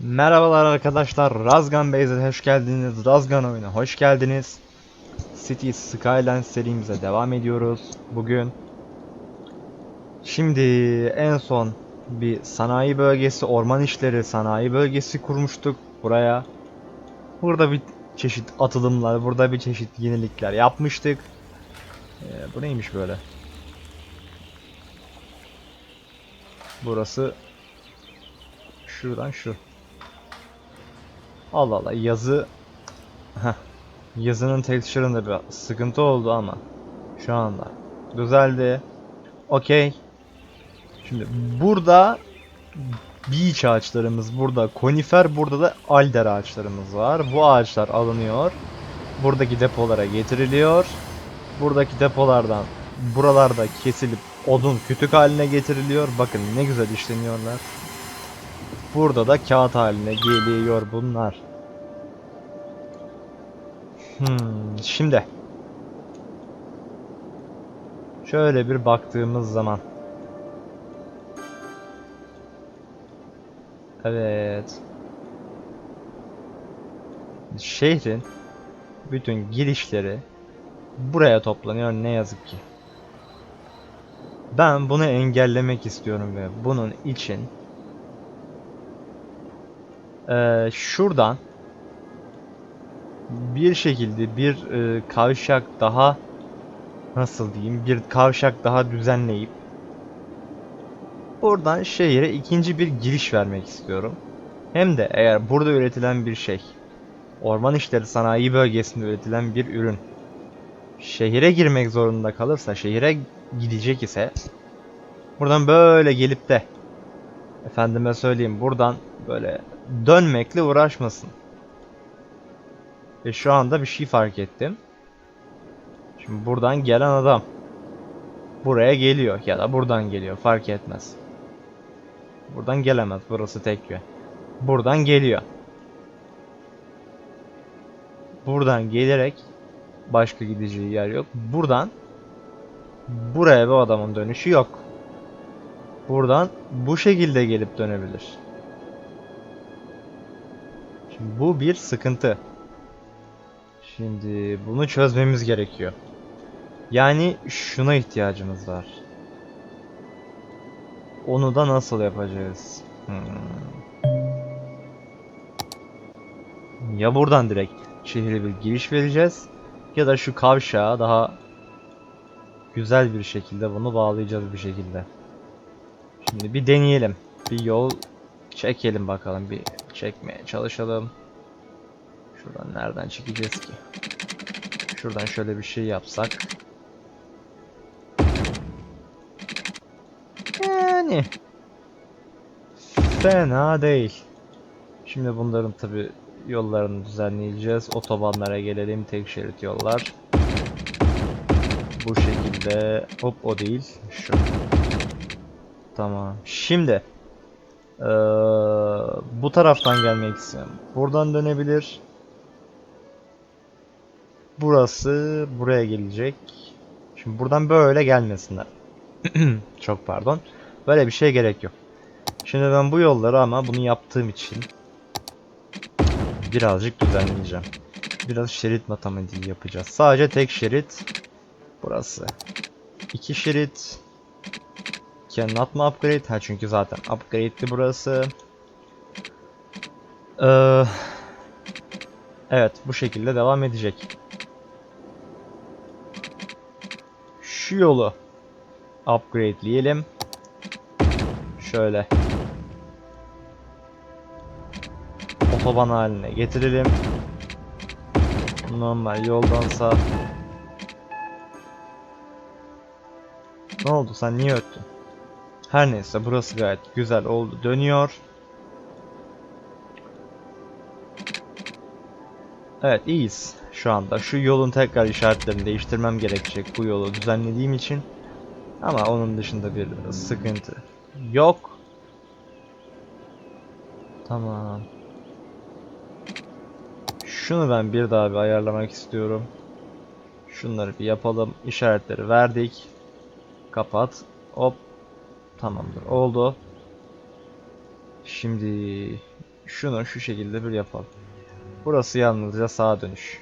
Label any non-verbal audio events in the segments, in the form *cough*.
Merhabalar arkadaşlar, Razgan Base'e hoş geldiniz. Razgan oyuna hoş geldiniz. City Skylines serimize devam ediyoruz bugün. Şimdi en son bir sanayi bölgesi, orman işleri sanayi bölgesi kurmuştuk buraya. Burada bir çeşit atılımlar, burada bir çeşit yenilikler yapmıştık. Ee, bu neymiş böyle? Burası şuradan şu. Allah Allah yazı Heh. yazının texture'ında bir sıkıntı oldu ama şu anda düzeldi. Okey. Şimdi burada beach ağaçlarımız burada konifer burada da alder ağaçlarımız var. Bu ağaçlar alınıyor. Buradaki depolara getiriliyor. Buradaki depolardan buralarda kesilip odun kütük haline getiriliyor. Bakın ne güzel işleniyorlar. Burada da kağıt haline geliyor bunlar. Hmm, şimdi şöyle bir baktığımız zaman Evet. Şehrin bütün girişleri buraya toplanıyor ne yazık ki. Ben bunu engellemek istiyorum ve bunun için ee, şuradan bir şekilde bir e, kavşak daha nasıl diyeyim bir kavşak daha düzenleyip buradan şehire ikinci bir giriş vermek istiyorum. Hem de eğer burada üretilen bir şey orman işleri sanayi bölgesinde üretilen bir ürün şehire girmek zorunda kalırsa şehire gidecek ise buradan böyle gelip de efendime söyleyeyim buradan böyle dönmekle uğraşmasın. Ve şu anda bir şey fark ettim. Şimdi buradan gelen adam buraya geliyor ya da buradan geliyor fark etmez. Buradan gelemez burası tek yön. Buradan geliyor. Buradan gelerek başka gideceği yer yok. Buradan buraya bu adamın dönüşü yok. Buradan bu şekilde gelip dönebilir. Şimdi bu bir sıkıntı. Şimdi bunu çözmemiz gerekiyor. Yani şuna ihtiyacımız var. Onu da nasıl yapacağız? Hmm. Ya buradan direkt şehre bir giriş vereceğiz ya da şu kavşağa daha güzel bir şekilde bunu bağlayacağız bir şekilde. Şimdi bir deneyelim. Bir yol çekelim bakalım. Bir çekmeye çalışalım. Şuradan nereden çekeceğiz ki? Şuradan şöyle bir şey yapsak. Yani fena değil. Şimdi bunların tabi yollarını düzenleyeceğiz. Otobanlara gelelim. Tek şerit yollar. Bu şekilde. Hop o değil. Şu. Tamam. Şimdi ee, bu taraftan gelmek istiyorum. Buradan dönebilir. Burası buraya gelecek. Şimdi buradan böyle gelmesinler. *clears throat* Çok pardon. Böyle bir şey gerek yok. Şimdi ben bu yolları ama bunu yaptığım için birazcık düzenleyeceğim. Biraz şerit matematiği yapacağız. Sadece tek şerit burası. İki şerit Cannot mı upgrade? Ha çünkü zaten upgrade'li burası. Ee, evet bu şekilde devam edecek. Şu yolu upgrade'leyelim. Şöyle. Otoban haline getirelim. Normal yoldansa. Ne oldu sen niye öttün? Her neyse burası gayet güzel oldu. Dönüyor. Evet iyiyiz şu anda. Şu yolun tekrar işaretlerini değiştirmem gerekecek bu yolu düzenlediğim için. Ama onun dışında bir sıkıntı yok. Tamam. Şunu ben bir daha bir ayarlamak istiyorum. Şunları bir yapalım. İşaretleri verdik. Kapat. Hop Tamamdır. Oldu. Şimdi şunu şu şekilde bir yapalım. Burası yalnızca sağa dönüş.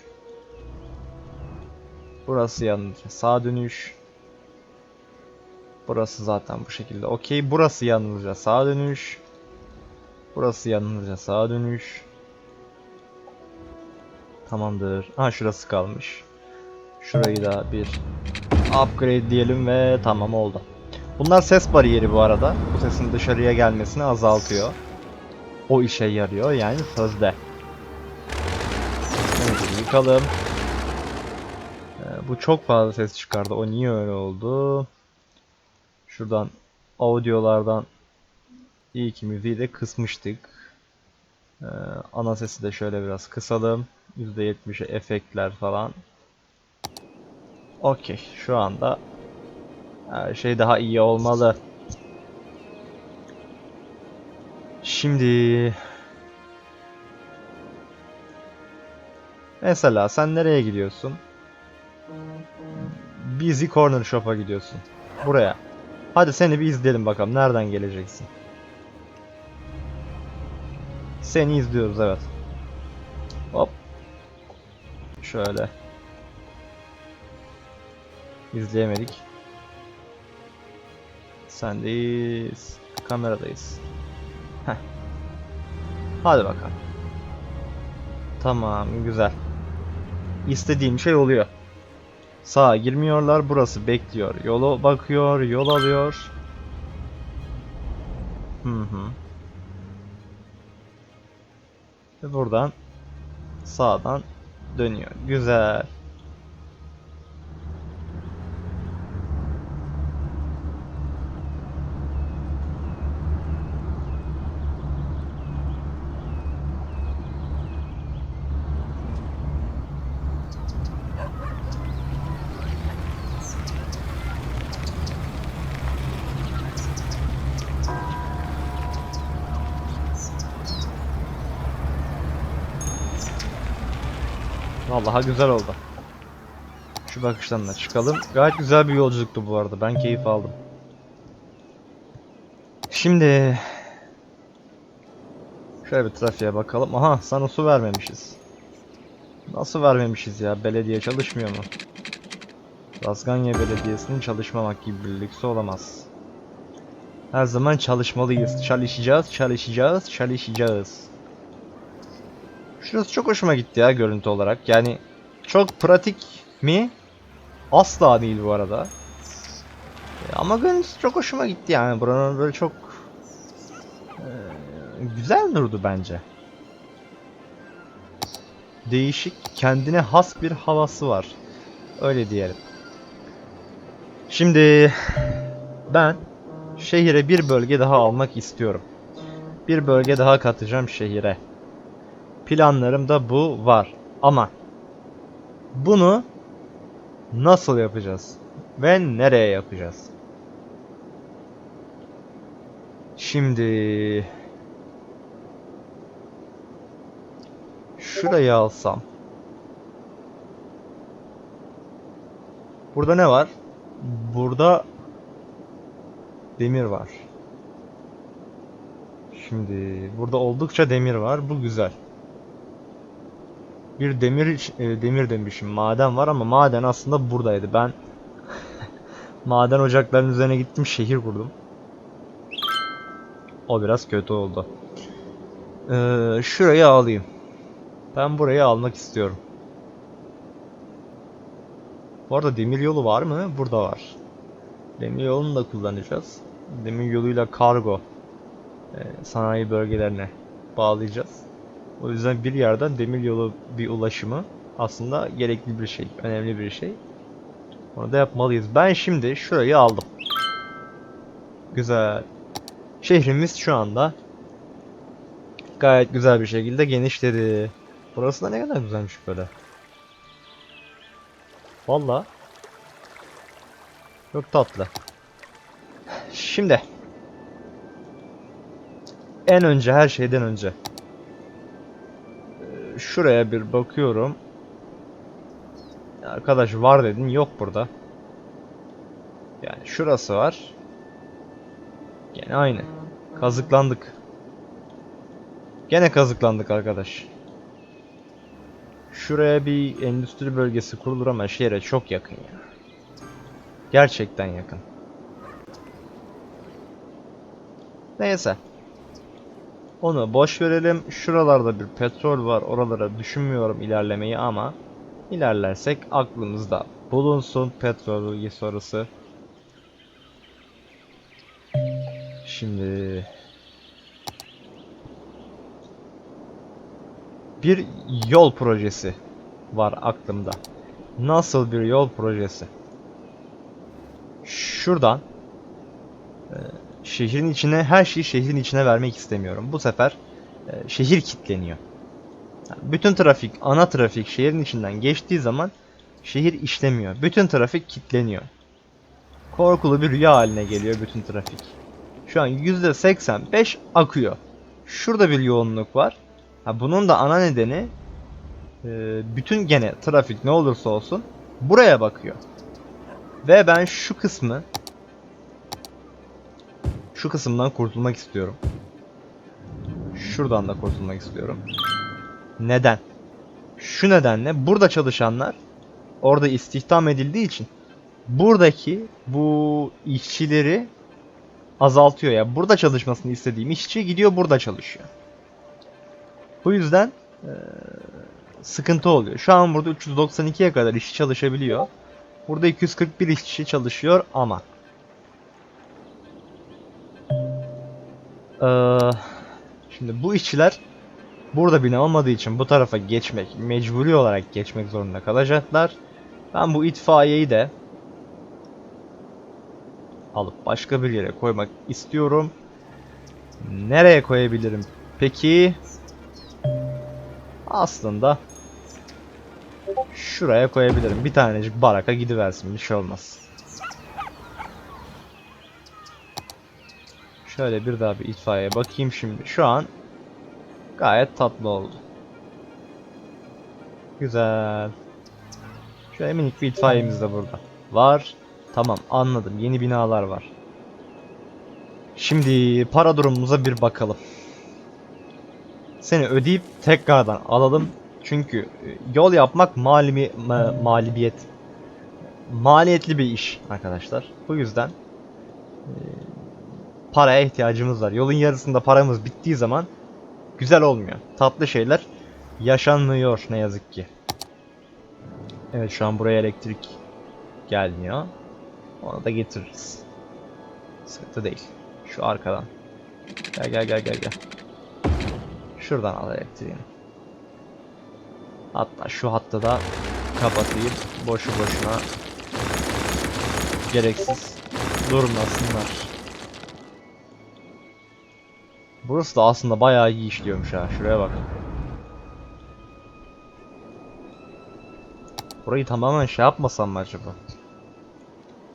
Burası yalnızca sağa dönüş. Burası zaten bu şekilde. Okey. Burası yalnızca sağa dönüş. Burası yalnızca sağa dönüş. Tamamdır. Ha şurası kalmış. Şurayı da bir upgrade diyelim ve tamam oldu. Bunlar ses bariyeri bu arada. Bu sesin dışarıya gelmesini azaltıyor. O işe yarıyor yani sözde. Evet, yıkalım. Ee, bu çok fazla ses çıkardı. O niye öyle oldu? Şuradan audiolardan iyi ki müziği de kısmıştık. Ee, ana sesi de şöyle biraz kısalım. %70'e efektler falan. Okey. Şu anda şey daha iyi olmalı. Şimdi Mesela sen nereye gidiyorsun? Busy Corner Shop'a gidiyorsun. Buraya. Hadi seni bir izleyelim bakalım. Nereden geleceksin? Seni izliyoruz evet. Hop. Şöyle. İzleyemedik. Sendeyiz. Kameradayız. Heh. Hadi bakalım. Tamam, güzel. İstediğim şey oluyor. Sağa girmiyorlar, burası bekliyor. Yola bakıyor, yol alıyor. Hı hı. Ve buradan sağdan dönüyor. Güzel. Vallahi güzel oldu. Şu bakıştan da çıkalım. Gayet güzel bir yolculuktu bu arada. Ben keyif aldım. Şimdi şöyle bir trafiğe bakalım. Aha sana su vermemişiz. Nasıl vermemişiz ya? Belediye çalışmıyor mu? Razganya Belediyesi'nin çalışmamak gibi bir lüksü olamaz. Her zaman çalışmalıyız. Çalışacağız, çalışacağız, çalışacağız. Şurası çok hoşuma gitti ya görüntü olarak. Yani çok pratik mi? Asla değil bu arada. E, Ama görüntüsü çok hoşuma gitti yani. Buranın böyle çok e, güzel durdu bence. Değişik, kendine has bir havası var. Öyle diyelim. Şimdi ben şehire bir bölge daha almak istiyorum. Bir bölge daha katacağım şehire. Planlarımda bu var. Ama bunu nasıl yapacağız? Ve nereye yapacağız? Şimdi şurayı alsam Burada ne var? Burada demir var. Şimdi burada oldukça demir var. Bu güzel. Bir demir e, demir demişim. Maden var ama maden aslında buradaydı. Ben *laughs* maden ocaklarının üzerine gittim, şehir kurdum. O biraz kötü oldu. Ee, şurayı alayım. Ben burayı almak istiyorum. Bu arada demir yolu var mı? Burada var. Demir yolunu da kullanacağız. Demir yoluyla kargo e, sanayi bölgelerine bağlayacağız. O yüzden bir yerden demir yolu bir ulaşımı aslında gerekli bir şey, önemli bir şey. Onu da yapmalıyız. Ben şimdi şurayı aldım. Güzel. Şehrimiz şu anda gayet güzel bir şekilde genişledi. Burası da ne kadar güzelmiş böyle. Valla. Çok tatlı. Şimdi. En önce her şeyden önce. Şuraya bir bakıyorum. Arkadaş var dedin yok burada. Yani şurası var. Gene aynı. Kazıklandık. Gene kazıklandık arkadaş. Şuraya bir endüstri bölgesi kurulur ama şehre çok yakın ya. Gerçekten yakın. Neyse. Onu boş verelim. Şuralarda bir petrol var. Oralara düşünmüyorum ilerlemeyi ama ilerlersek aklımızda bulunsun petrol bölgesi orası. Şimdi bir yol projesi var aklımda. Nasıl bir yol projesi? Şuradan şehrin içine her şeyi şehrin içine vermek istemiyorum. Bu sefer e, şehir kilitleniyor. Yani bütün trafik, ana trafik şehrin içinden geçtiği zaman şehir işlemiyor. Bütün trafik kilitleniyor. Korkulu bir rüya haline geliyor bütün trafik. Şu an %85 akıyor. Şurada bir yoğunluk var. Ha, bunun da ana nedeni e, bütün gene trafik ne olursa olsun buraya bakıyor. Ve ben şu kısmı şu kısımdan kurtulmak istiyorum. Şuradan da kurtulmak istiyorum. Neden? Şu nedenle burada çalışanlar orada istihdam edildiği için buradaki bu işçileri azaltıyor ya. Burada çalışmasını istediğim işçi gidiyor burada çalışıyor. Bu yüzden eee, sıkıntı oluyor. Şu an burada 392'ye kadar işçi çalışabiliyor. Burada 241 işçi çalışıyor ama Eee, şimdi bu işçiler burada bina olmadığı için bu tarafa geçmek, mecburi olarak geçmek zorunda kalacaklar. Ben bu itfaiyeyi de alıp başka bir yere koymak istiyorum. Nereye koyabilirim? Peki aslında şuraya koyabilirim. Bir tanecik baraka gidiversin bir şey olmaz. Şöyle bir daha bir itfaiye bakayım şimdi. Şu an gayet tatlı oldu. Güzel. Şöyle minik bir itfaiyemiz de burada. Var. Tamam anladım. Yeni binalar var. Şimdi para durumumuza bir bakalım. Seni ödeyip tekrardan alalım. Çünkü e, yol yapmak malimi, ma- malibiyet. Maliyetli bir iş arkadaşlar. Bu yüzden e, paraya ihtiyacımız var. Yolun yarısında paramız bittiği zaman güzel olmuyor. Tatlı şeyler yaşanmıyor ne yazık ki. Evet şu an buraya elektrik gelmiyor. Onu da getiririz. Sıkıntı değil. Şu arkadan. Gel gel gel gel gel. Şuradan al elektriğini. Hatta şu hattı da kapatayım. Boşu boşuna gereksiz durmasınlar. Burası da aslında bayağı iyi işliyormuş ha. Şuraya bak. Burayı tamamen şey yapmasam mı acaba?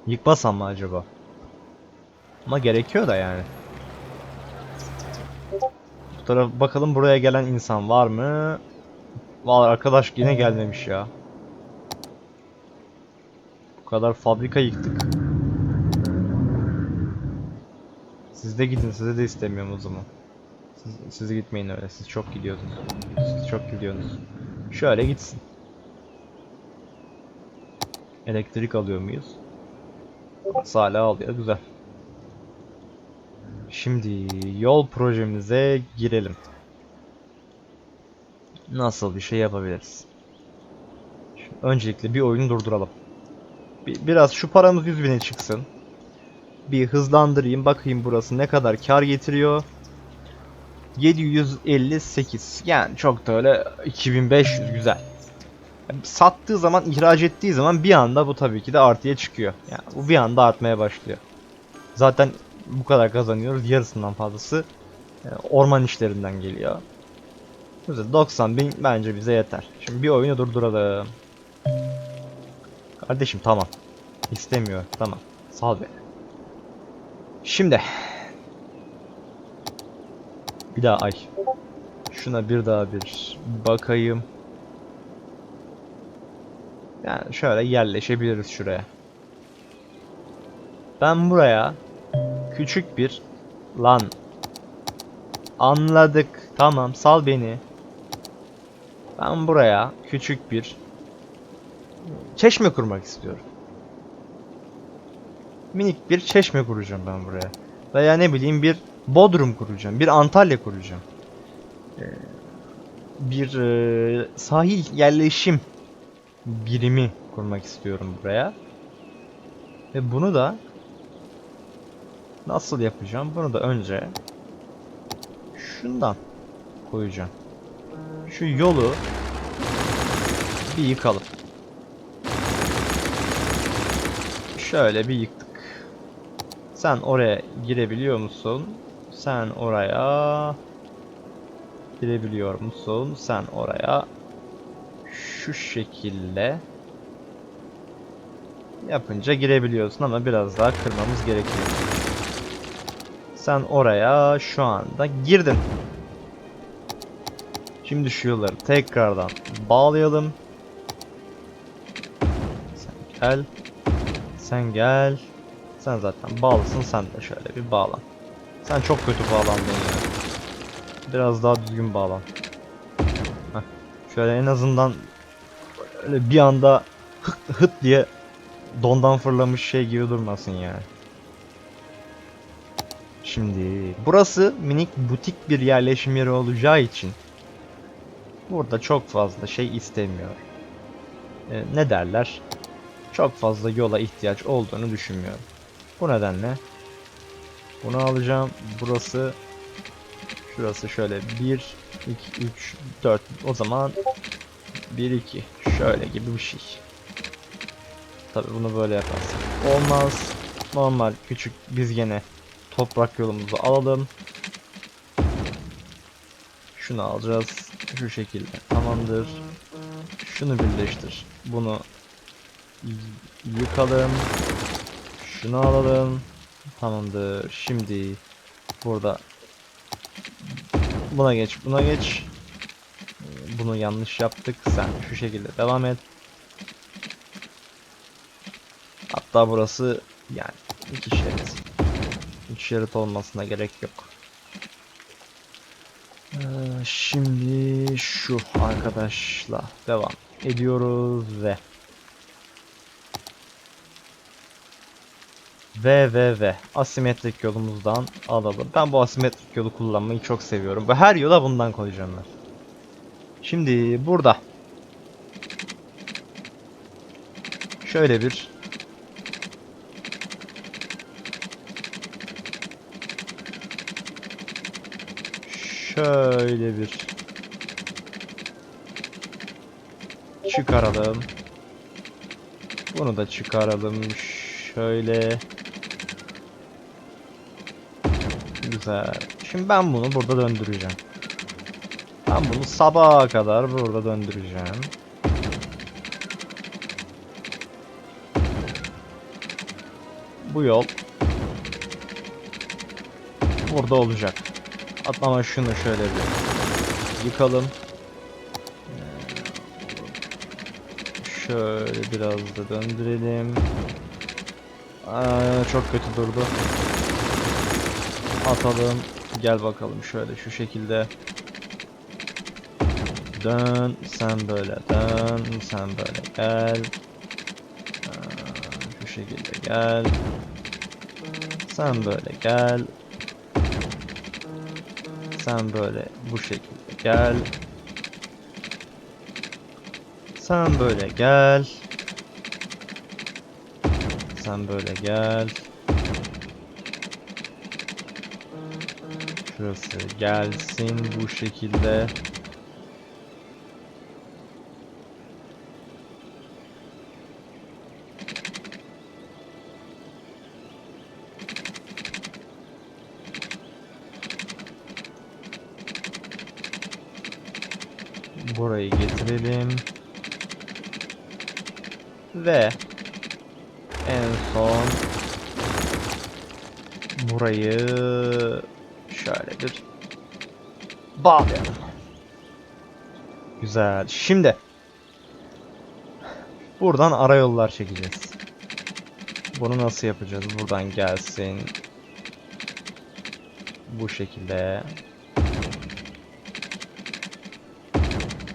Yıkmasam mı acaba? Ama gerekiyor da yani. Bu taraf bakalım buraya gelen insan var mı? Var arkadaş yine gelmemiş ya. Bu kadar fabrika yıktık. Siz de gidin size de istemiyorum o zaman. Siz, siz gitmeyin öyle siz çok gidiyorsunuz. Siz çok gidiyorsunuz. Şöyle gitsin. Elektrik alıyor muyuz? Hala alıyor güzel. Şimdi yol projemize girelim. Nasıl bir şey yapabiliriz? Şimdi öncelikle bir oyunu durduralım. Bir, biraz şu paramız 100 bine çıksın. Bir hızlandırayım bakayım burası ne kadar kar getiriyor. 758 yani çok da öyle 2500 güzel. Sattığı zaman ihraç ettiği zaman bir anda bu tabii ki de artıya çıkıyor. Yani bu bir anda artmaya başlıyor. Zaten bu kadar kazanıyoruz yarısından fazlası e, orman işlerinden geliyor. Güzel 90 bin bence bize yeter. Şimdi bir oyunu durduralım. Kardeşim tamam. İstemiyor tamam. Sal beni. Şimdi. Bir daha ay. Şuna bir daha bir bakayım. Yani şöyle yerleşebiliriz şuraya. Ben buraya küçük bir lan anladık Tamam sal beni. Ben buraya küçük bir çeşme kurmak istiyorum. Minik bir çeşme kuracağım ben buraya. Veya ne bileyim bir Bodrum kuracağım. Bir Antalya kuracağım. Ee, Bir e, sahil yerleşim birimi kurmak istiyorum buraya. Ve bunu da nasıl yapacağım? Bunu da önce şundan koyacağım. Şu yolu bir yıkalım. Şöyle bir yıktık. Sen oraya girebiliyor musun? Sen oraya girebiliyor musun? Sen oraya şu şekilde yapınca girebiliyorsun ama biraz daha kırmamız gerekiyor. Sen oraya şu anda girdin. Şimdi şu yolları tekrardan bağlayalım. Sen gel. Sen gel. Sen zaten bağlısın sen de şöyle bir bağlan. Sen çok kötü bağlandın ya. Biraz daha düzgün bağlan. Heh. Şöyle en azından böyle bir anda hıt hıt diye dondan fırlamış şey gibi durmasın yani. Şimdi burası minik butik bir yerleşim yeri olacağı için burada çok fazla şey istemiyor. Ee, ne derler? Çok fazla yola ihtiyaç olduğunu düşünmüyorum. Bu nedenle bunu alacağım. Burası şurası şöyle 1 2 3 4 o zaman 1 2 şöyle gibi bir şey. Tabi bunu böyle yaparsak olmaz. Normal küçük biz gene toprak yolumuzu alalım. Şunu alacağız. Şu şekilde. Tamamdır. Şunu birleştir. Bunu yıkalım. Şunu alalım. Tamamdır. Şimdi burada buna geç, buna geç. Bunu yanlış yaptık. Sen şu şekilde devam et. Hatta burası yani iki şerit. Üç şerit olmasına gerek yok. Ee, şimdi şu arkadaşla devam ediyoruz ve ve ve ve asimetrik yolumuzdan alalım. Ben bu asimetrik yolu kullanmayı çok seviyorum. Bu her yola bundan koyacağım ben. Şimdi burada şöyle bir şöyle bir çıkaralım. Bunu da çıkaralım. Şöyle. Güzel. Şimdi ben bunu burada döndüreceğim. Ben bunu sabaha kadar burada döndüreceğim. Bu yol burada olacak. Atlama şunu şöyle bir yıkalım. Şöyle biraz da döndürelim. Aa, çok kötü durdu. Atalım. Gel bakalım şöyle şu şekilde. Dön. Sen böyle dön. Sen böyle gel. Aa, şu şekilde gel. Sen böyle gel. Sen böyle bu şekilde gel. Sen böyle gel. Sen böyle gel. Şurası gelsin bu şekilde. Burayı getirelim. Ve en son burayı şöyle bir bağlayalım. Güzel. Şimdi buradan ara yollar çekeceğiz. Bunu nasıl yapacağız? Buradan gelsin. Bu şekilde.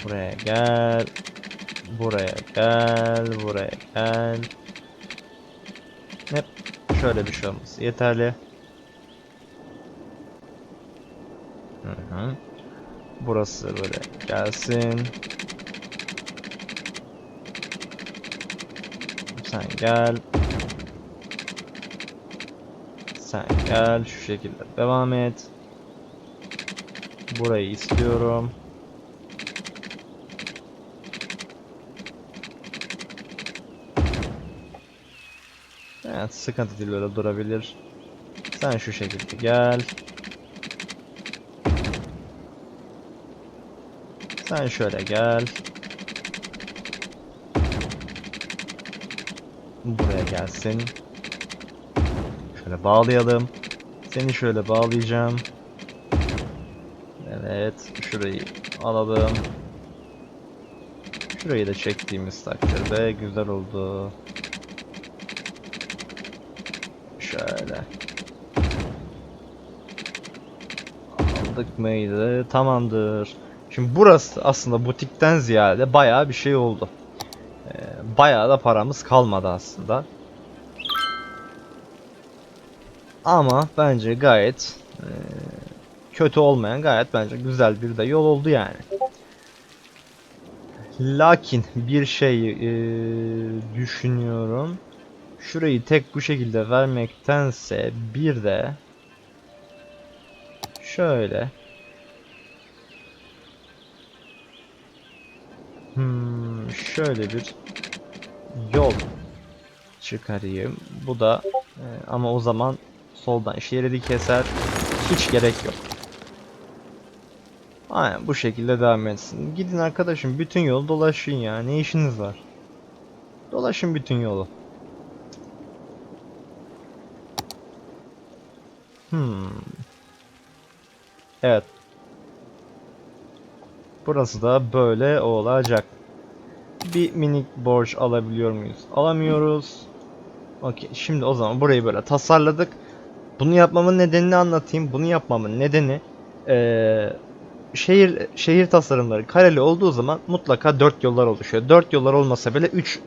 Buraya gel. Buraya gel. Buraya gel. Hep şöyle bir şey olması yeterli. Hı hı. Burası böyle gelsin. Sen gel. Sen gel şu şekilde devam et. Burayı istiyorum. Evet sıkıntı değil böyle durabilir. Sen şu şekilde gel. Sen şöyle gel. Buraya gelsin. Şöyle bağlayalım. Seni şöyle bağlayacağım. Evet, şurayı alalım. Şurayı da çektiğimiz takdirde güzel oldu. Şöyle. Aldık mıydı? Tamamdır. Şimdi burası aslında butikten ziyade bayağı bir şey oldu. Ee, bayağı da paramız kalmadı aslında. Ama bence gayet e, kötü olmayan gayet bence güzel bir de yol oldu yani. Lakin bir şey e, düşünüyorum. Şurayı tek bu şekilde vermektense bir de şöyle Hmm, şöyle bir yol çıkarayım. Bu da e, ama o zaman soldan şeridi keser. Hiç gerek yok. Aynen bu şekilde devam etsin. Gidin arkadaşım bütün yolu dolaşın ya. Ne işiniz var? Dolaşın bütün yolu. Hmm. Evet. Burası da böyle olacak. Bir minik borç alabiliyor muyuz? Alamıyoruz. Okey. Şimdi o zaman burayı böyle tasarladık. Bunu yapmamın nedenini anlatayım. Bunu yapmamın nedeni eee, şehir şehir tasarımları kareli olduğu zaman mutlaka dört yollar oluşuyor. Dört yollar olmasa bile 3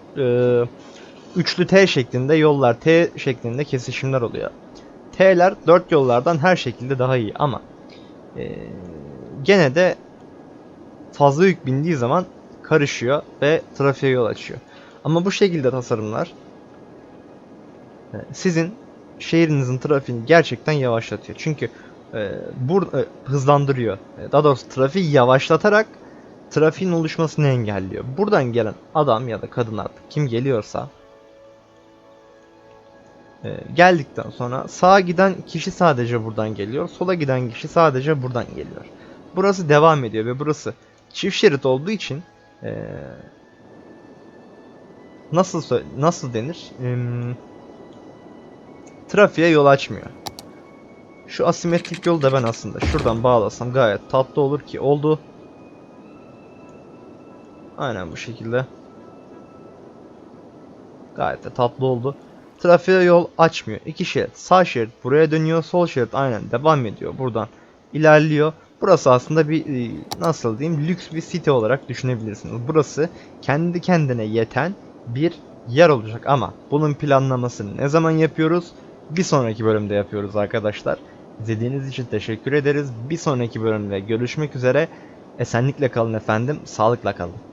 üçlü T şeklinde yollar, T şeklinde kesişimler oluyor. T'ler dört yollardan her şekilde daha iyi ama eee, gene de fazla yük bindiği zaman karışıyor ve trafiğe yol açıyor. Ama bu şekilde tasarımlar e, sizin şehrinizin trafiğini gerçekten yavaşlatıyor. Çünkü e, bur e, hızlandırıyor. E, Daha doğrusu trafiği yavaşlatarak trafiğin oluşmasını engelliyor. Buradan gelen adam ya da kadın artık kim geliyorsa e, geldikten sonra sağa giden kişi sadece buradan geliyor. Sola giden kişi sadece buradan geliyor. Burası devam ediyor ve burası çift şerit olduğu için eee, nasıl nasıl denir? Em, trafiğe yol açmıyor. Şu asimetrik yolu da ben aslında şuradan bağlasam gayet tatlı olur ki oldu. Aynen bu şekilde. Gayet de tatlı oldu. Trafiğe yol açmıyor. İki şerit. Sağ şerit buraya dönüyor. Sol şerit aynen devam ediyor. Buradan ilerliyor. Burası aslında bir e, nasıl diyeyim lüks bir site olarak düşünebilirsiniz. Burası kendi kendine yeten bir yer olacak ama bunun planlamasını ne zaman yapıyoruz? Bir sonraki bölümde yapıyoruz arkadaşlar. İzlediğiniz için teşekkür ederiz. Bir sonraki bölümde görüşmek üzere. Esenlikle kalın efendim. Sağlıkla kalın.